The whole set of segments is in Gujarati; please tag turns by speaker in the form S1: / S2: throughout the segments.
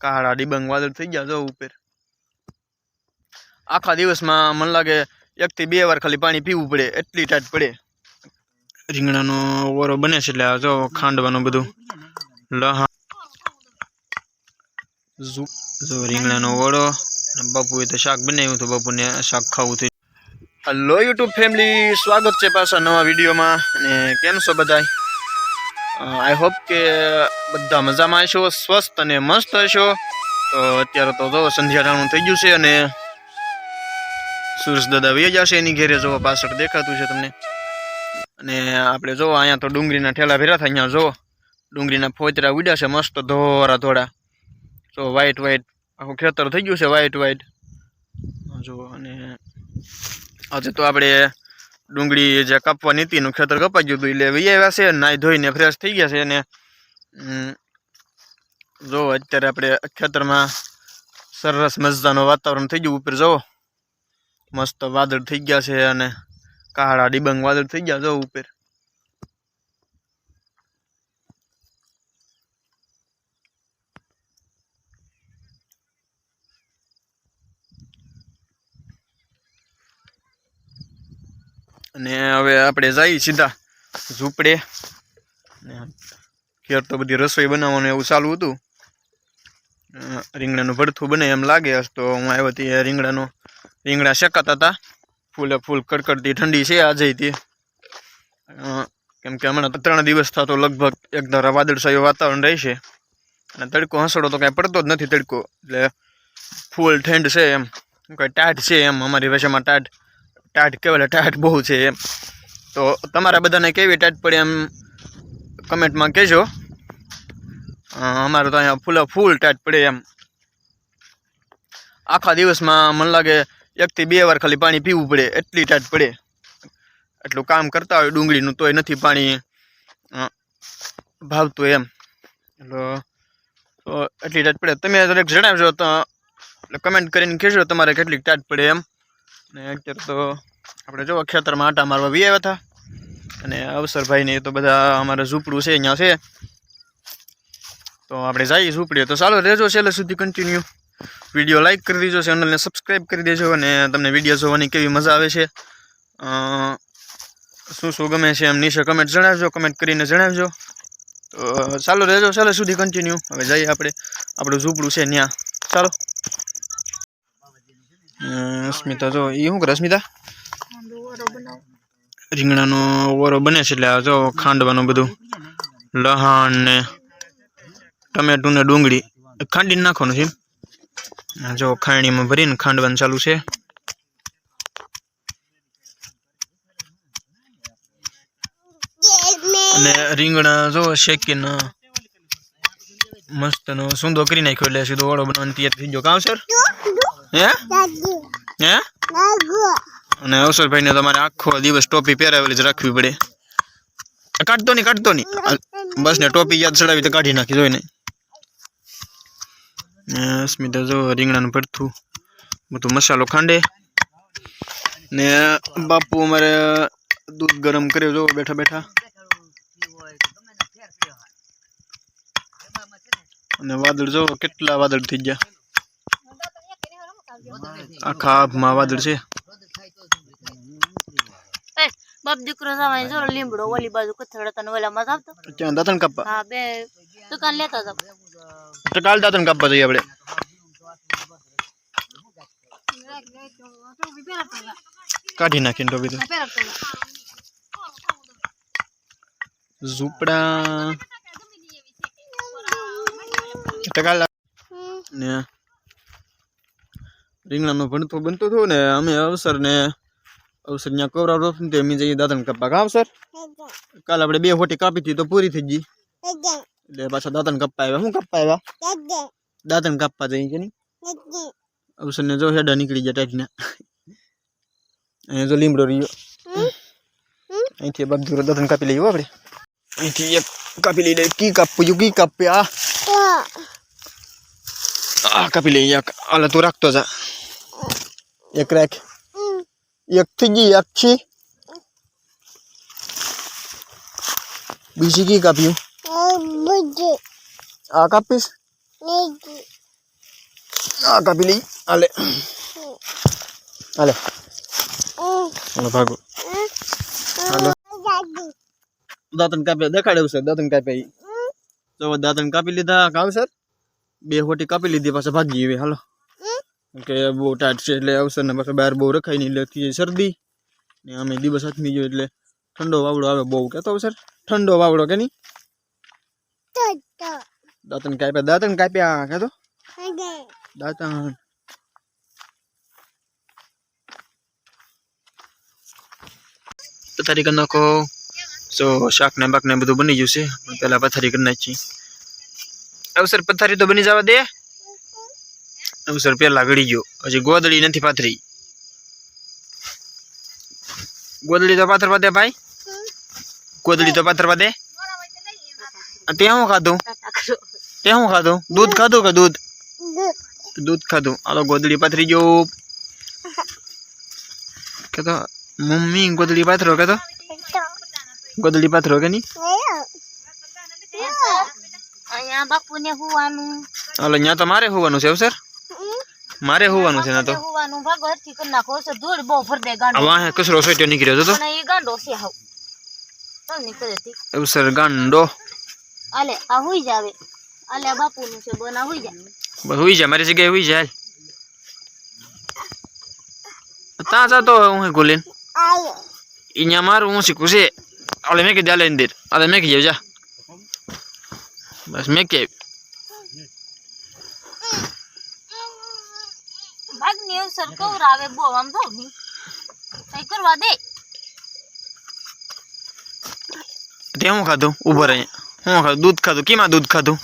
S1: કાળા ડિબંગ વાદળ થઈ ગયા જો ઉપર. આખા દિવસમાં મને લાગે એકથી બે વાર ખાલી પાણી પીવું પડે, એટલી ટાઈટ પડે. રીંગણાનો ઓરો બને છે એટલે જો ખાંડવાનું બધું. લહા જો રીંગણાનો ઓળો. બાપુએ તો શાક બનાવ્યું તો બાપુને શાક ખાવું થયું. હલો યુટ્યુબ ફેમિલી સ્વાગત છે પાછા નવા વિડીયોમાં. અને કેમ છો બધા આઈ હોપ કે બધા મજામાં છો સ્વસ્થ અને મસ્ત હશો? તો અત્યારે તો જો સંધ્યાટાણું થઈ ગયું છે અને સુરેશ દાદા વહી જશે એની ઘેરે જોવો, પાછળ દેખાતું છે તમને. અને આપણે જોવો, અહીંયા તો ડુંગળીના ઠેલા ભેરા થાય, અહીંયા જો ડુંગળીના ફોતરા ઉડ્યા છે, મસ્ત ધોરા ધોળા. જો વ્હાઈટ વ્હાઈટ આખું ખેતર થઈ ગયું છે વ્હાઈટ વ્હાઈટ જો અને આજે તો આપણે ડુંગળી જે કાપવાની હતી એનું ખેતર કપાઈ ગયું હતું, એટલે વૈયા આવ્યા છે નાહી ધોઈને ફ્રેશ થઈ ગયા છે, અને જો, અત્યારે આપણે ખેતરમાં સરસ મજાનું વાતાવરણ થઈ ગયું ઉપર જવો મસ્ત વાદળ થઈ ગયા છે અને કાળા ડિબંગ વાદળ થઈ ગયા જવો ઉપર. અને હવે આપણે જઈએ સીધા ઝૂંપડે. ઘેર તો બધી રસોઈ બનાવવાનું એવું ચાલુ હતું. રીંગણાનું ભરથું બને એમ લાગે. તો હું આવ્યો હતી રીંગણાનું, રીંગણા શેકાતા હતા ફૂલે ફૂલ કડકડતી ઠંડી છે આજે તે. કેમ કે હમણાં ત્રણ દિવસ થતો લગભગ એક ધારા વાદળછાયું વાતાવરણ રહેશે અને તડકો હસડો તો કાંઈ પડતો જ નથી તડકો. એટલે ફૂલ ઠંડ છે એમ. કંઈ ટાઢ છે એમ. અમારી ભાષામાં ટાઢ ટાઢ કહેવાય ટાઢ બહુ છે એમ. તો તમારા બધાને કેવી ટાઢ પડે એમ? કમેન્ટમાં કહેજો. અમારું તો અહીંયા ફૂલ ફૂલ ટાઈટ પડે એમ. આખા દિવસમાં મને લાગે એકથી બે વાર ખાલી પાણી પીવું પડે, એટલી ટાઈટ પડે. એટલું કામ કરતા હોય ડુંગળીનું તોય નથી પાણી ભાવતું એમ. એટલે, તો એટલી ટાઈટ પડે. તમે દરેક જણાવજો તો કમેન્ટ કરીને કહેજો તમારે કેટલીક ટાઈટ પડે એમ. ને અત્યારે તો આપણે જો ખેતરમાં આટા મારવા વી આવ્યા હતા. અને અવસરભાઈને તો બધા અમારા ઝૂંપડું છે, અહીંયા છે. તો આપણે જઈએ ઝૂંપડીએ. તો ચાલો, રહેજો છેલ્લે સુધી કન્ટિન્યુ વીડિયો લાઈક કરી દેજો ચેનલને સબસ્ક્રાઈબ કરી દેજો અને તમને વીડિયો જોવાની કેવી મજા આવે છે. શું શું ગમે છે એમ નીચે કમેન્ટ જણાવજો કમેન્ટ કરીને જણાવજો. તો ચાલો, રહેજો ચાલો સુધી કન્ટિન્યુ હવે જઈએ આપણે. આપણું ઝૂંપડું છે ત્યાં ચાલો. સ્મિતા જો એ શું કરે? સ્મિતા રીંગણાનો ઓરો બને છે એટલે આ જો ખાંડવાનું બધું લહાણ ને ટમેટું ને ડુંગળી ખાંડીને નાખવાનું છે. જો ખાણીમાં ભરીને ખાંડવાનું ચાલુ છે. અને રીંગણા જો શેકીને મસ્ત નો સૂંદો કરી નાખ્યો એટલે સીધો ઓળો બનાવવાની તૈયાર થઈ ગયો. કાં સર? હે? હે? અને અવસરભાઈને તમારે આખો દિવસ ટોપી પહેરાવેલી જ રાખવી પડે. કાઢતો નહીં કાઢતો નહીં. બસ ને ટોપી યાદ ચડાવી તો કાઢી નાખી જોઈને સ્મિતા જો રીંગણાનું ભરથું. બધું મસાલો ખાંડે. ને બાપુ અમારે દૂધ ગરમ કર્યો જો બેઠા બેઠા. અને વાદળ જો કેટલા વાદળ થઈ ગયા. આખા આભમાં વાદળ છે.
S2: બાપ દીકરો જવાય જો લીમડો ઓલી બાજુ કથડ તને ઓલામાં જ આવતો?
S1: ત્યાં દાંતણ કાપવા.
S2: હા બે દુકાન લેતા જાવ
S1: તો કાલ દાંતણ કાપવા જઈએ આપણે. કાઢી નાખીને ટોપી તો ઝૂંપડા. તો કાલ ને રીંગણાનું ભણતો બનતું હતો ને અમે અવસર ને અવસર ત્યાં કવરાવ રોપીને તે અમે જઈએ દાંતણ કાપવા કા અવસર કાલ આપણે બે હોટી કાપી હતી તો પૂરી થઈ ગઈ. એટલે પાછા દાંતણ કાપવા આવ્યા. શું કાપવા આવ્યા? દાંતણ કાપવા જઈએ કે નહીં? અવસરને જો હેડા નીકળી ગયા ટાઈટના અહીંયા જો લીમડો રહ્યો. અહીંથી દૂર દાંતણ કાપી લઈએ હો આપણે. અહીંથી એક કાપી લઈ લે. કી કાપવું કી કાપે આ આ કાપી લઈએ એક આલે તું રાખતો જા એક રાખ એક થઈ ગઈ એક છે બીજી કી કાપ્યું આ કાપીશ આ કાપી લઈ હાલે હાલે હાલો ભાગો હાલો દાંતણ કાપ્યા દેખાડે સર દાંતણ કાપ્યા ઈ તો દાંતણ કાપી લીધા કાવ સર બે હોટી કાપી લીધી પાછા ભાગી હવે હાલો. કે બહુ ટાઈટ છે એટલે અવસર ને પાછા બહાર બહુ રખાય નહીં એટલે થઈ શરદી. ને અમે દિવસ હાથમી ગયો એટલે ઠંડો વાવડો આવે બહુ કહેતો સર? ઠંડો વાવડો કે નહીં? દાંતણ કાપ્યા દાંતણ કાપ્યા કહેતો દાંતણ. પથારી કરી નાખો. તો શાક ને બાક ને બધું બની ગયું છે પણ પથારી કરી નાખી. અવસર પથારી તો બની જવા દે. અવસર પહેલા ગળી ગયો. હજી ગોદળી નથી પાથરી. ગોદડી તો પાથરવા દે ભાઈ. ગોદડી તો પાથરવા દે. તે હું ખાધું? તે હું ખાધું? દૂધ ખાધું કે દૂધ? દૂધ ખાધું. હાલો ગોદડી પાથરી ગયો. કે તો મમ્મી ગોદડી પાથરો કે તો? ગોદડી પાથરો કે નહીં?
S2: અહીંયા બાપુ ને હુવાનું.
S1: હાલો અહીંયા તો મારે હોવાનું છે સર મારે હોવાનું છે ના તો.
S2: હોવાનું ભાગો હરથી કરી નાખો છે ધૂળ બહુ ભર દે ગાંડો
S1: વાહે કચરો સોટ્યો નીકળ્યો તો?
S2: પણ એ ગાંડો છે હાવ. ચાલ નીકળે તી.
S1: એવું સર ગાંડો.
S2: આલે આ હોઈ જાવે. આલે આ બાપુ નું છે બના હોઈ જા
S1: બસ હુઈ જા મારી જગ્યાએ હુઈ જા હાલ. ત્યાં જાતો હું ગોલીન અહીંયા મારું હું શીખું છે. હાલે મેં કીધું અલે અંદર હાલે મેં કીધું જા. બસ મેં કે
S2: ભાગની અવસર કવરાવે બહુ આમ જો ની કઈ કરવા દે
S1: તે શું ખાધું ઊભો રહે શું ખાધું દૂધ ખાધું કેમાં દૂધ ખાધું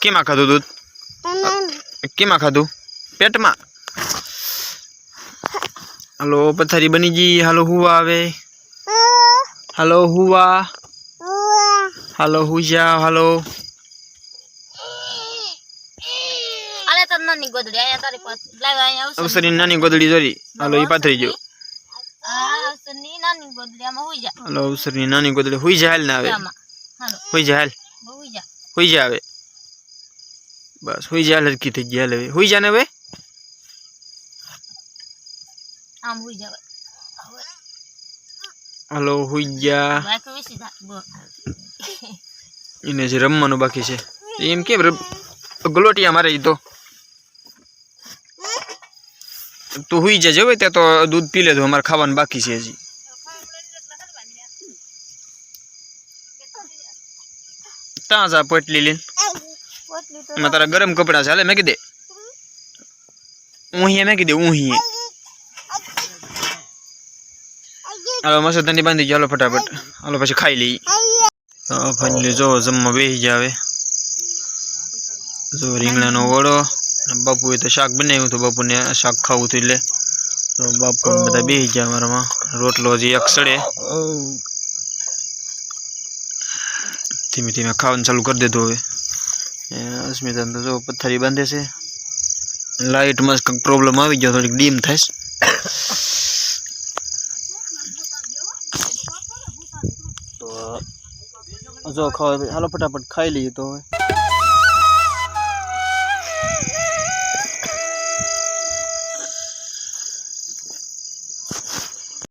S1: કેમાં ખાધું દૂધ કેમાં ખાધું પેટમાં હાલો પથારી બની ગઈ હાલો હુવા આવે હાલો હુવા હાલો હુજા હાલો
S2: તર નાની ગોદડી આયા તારી પાસે લાવ અહીંયા અવસર
S1: અવસરની નાની ગોદડી જોરી હાલો એ પાથરી ગયો
S2: આ અવસરની નાની ગોદડી આમાં હુઈ જા
S1: હાલો અવસરની નાની ગોદડી હુઈ હાલ ના આવે
S2: હાલો
S1: હુઈ હાલ
S2: બહુ હુઈ જા
S1: હવે બસ હુઈ જા લડકી થઈ ગયા હાલ હવે હુઈ જા ને હવે
S2: આમ હુઈ જા
S1: હાલો હુઈ જા
S2: બાઈક વેસી જા બો
S1: એને જે રમવાનું બાકી છે એમ કેમ ગલોટિયા મારે તો તું હુઈ જા હોય ત્યાં તો દૂધ પી લેજો અમારે ખાવાનું બાકી છે હજી ત્યાં જા પોટલી લઈને એમાં તારા ગરમ કપડાં છે હાલે મેં કીધે ઊંહીએ મેં કીધે ઊંહીએ હાલો ધંધી બાંધી ગયો ફટાફટ. હાલો પછી ખાઈ લઈ ફાઇનલી જો, જમવા બેસી ગયા હવે. જો રીંગણાનો ઓળો બાપુએ તો શાક બનાવ્યું હતું, બાપુને શાક ખાવું હતું એટલે. તો બાપુ બધા બેસી ગયા અમારામાં. રોટલો હજી એક સડે. ધીમે ધીમે ખાવાનું ચાલુ કરી દીધું હવે. એ અસ્મિતાને તો જો પથ્થરી બાંધે છે. લાઇટમાં પ્રોબ્લેમ આવી ગયો, થોડીક ડીમ થાય છે. તો જો ખાવા હાલો ફટાફટ ખાઈ લઈએ તો હવે.